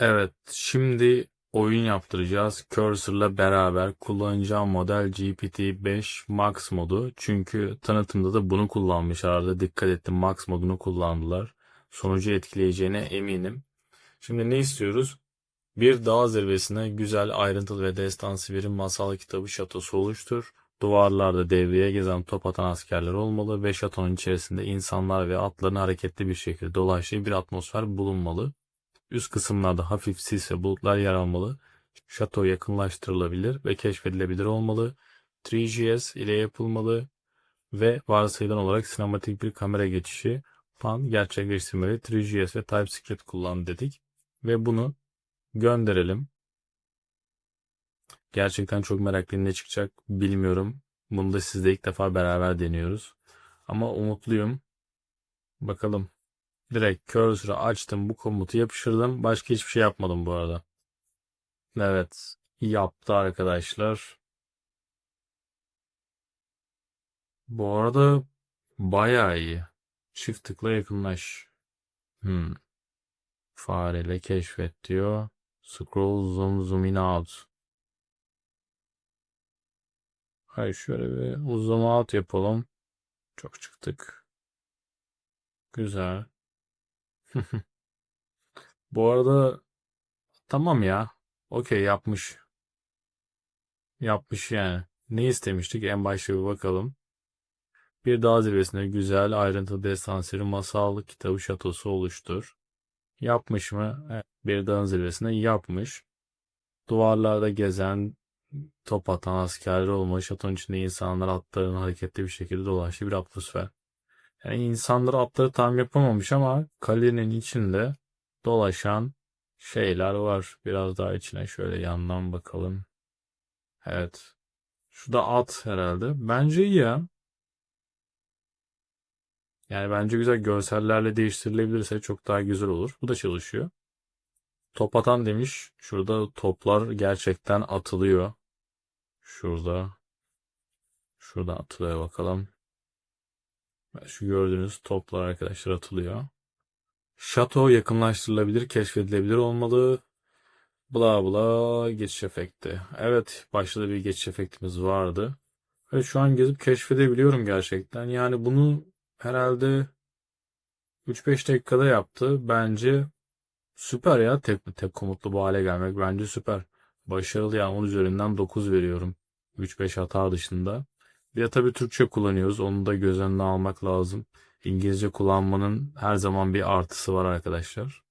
Evet, şimdi oyun yaptıracağız. Cursor'la beraber kullanacağım model GPT-5 Max modu. Çünkü tanıtımda da bunu kullanmışlardı. Dikkat ettim Max modunu kullandılar. Sonucu etkileyeceğine eminim. Şimdi ne istiyoruz? Bir dağ zirvesine güzel, ayrıntılı ve destansı bir masal kitabı şatosu oluştur. Duvarlarda devreye gezen top atan askerler olmalı ve şatonun içerisinde insanlar ve atların hareketli bir şekilde dolaştığı bir atmosfer bulunmalı. Üst kısımlarda hafif sis ve bulutlar yer almalı. Şato yakınlaştırılabilir ve keşfedilebilir olmalı. 3GS ile yapılmalı ve varsayılan olarak sinematik bir kamera geçişi pan gerçekleştirmeli. 3GS ve TypeScript kullan dedik. Ve bunu gönderelim. Gerçekten çok meraklıyım ne çıkacak bilmiyorum. Bunu da sizle ilk defa beraber deniyoruz. Ama umutluyum. Bakalım. Direkt cursor'ı açtım. Bu komutu yapıştırdım. Başka hiçbir şey yapmadım bu arada. Evet. Yaptı arkadaşlar. Bu arada bayağı iyi. Çift tıkla yakınlaş. Hmm. Fareyle keşfet diyor. Scroll zoom zoom in out. Hayır şöyle bir zoom out yapalım. Çok çıktık. Güzel. Bu arada tamam ya. Okey yapmış. Yapmış yani. Ne istemiştik? En başta bir bakalım. Bir dağ zirvesinde güzel ayrıntılı destansiyeli masal kitabı şatosu oluştur. Yapmış mı? Bir dağın zirvesinde yapmış. Duvarlarda gezen, top atan askerler olmalı. Şatonun içinde insanlar atların hareketli bir şekilde dolaştığı bir atmosfer. Yani insanlar atları tam yapamamış ama kalenin içinde dolaşan şeyler var. Biraz daha içine şöyle yandan bakalım. Evet. Şu da at herhalde. Bence iyi ya. Yani bence güzel görsellerle değiştirilebilirse çok daha güzel olur. Bu da çalışıyor. Top atan demiş. Şurada toplar gerçekten atılıyor. Şurada. Şurada atılıyor bakalım. Şu gördüğünüz toplar arkadaşlar atılıyor. Şato yakınlaştırılabilir, keşfedilebilir olmalı. Bla bla geçiş efekti. Evet başta bir geçiş efektimiz vardı. Evet şu an gezip keşfedebiliyorum gerçekten. Yani bunu herhalde 3-5 dakikada yaptı. Bence süper ya tek, tek komutlu bu hale gelmek. Bence süper. Başarılı yani 10 üzerinden 9 veriyorum. 3-5 hata dışında. Bir de tabii Türkçe kullanıyoruz. Onu da göz önüne almak lazım. İngilizce kullanmanın her zaman bir artısı var arkadaşlar.